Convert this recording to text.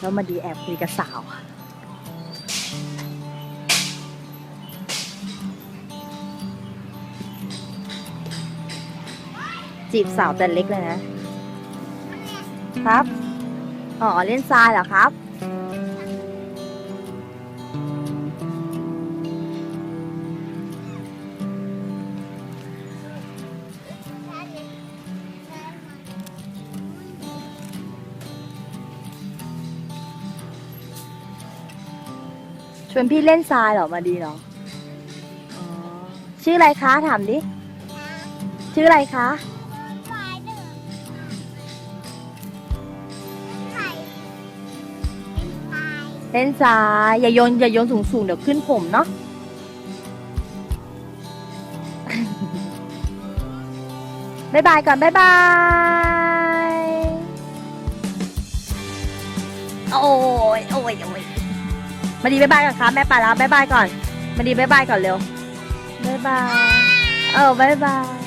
แล้วมาดีแอบคุยกับสาวจีบสาวแต่เล็กเลยนะ ครับ อ๋อ เล่นทรายเหรอครับ วนพี่เล่นทรายเหรอมาดีเหรออ๋อชื่ออะไรคะถามดิ ชื่ออะไรคะ เล่นทรายอย่าโยนอย่าโยนสูงสูงๆเดี๋ยวขึ้นผมเนาะ บ๊ายบายก่อนบ๊ายบาย โอ้ยโอ้ยโอ้ย มาดีบายบายก่อนครับแม่ไปแล้วบายบายก่อน มาดีบายบายก่อนเร็วบายบาย เออบายบาย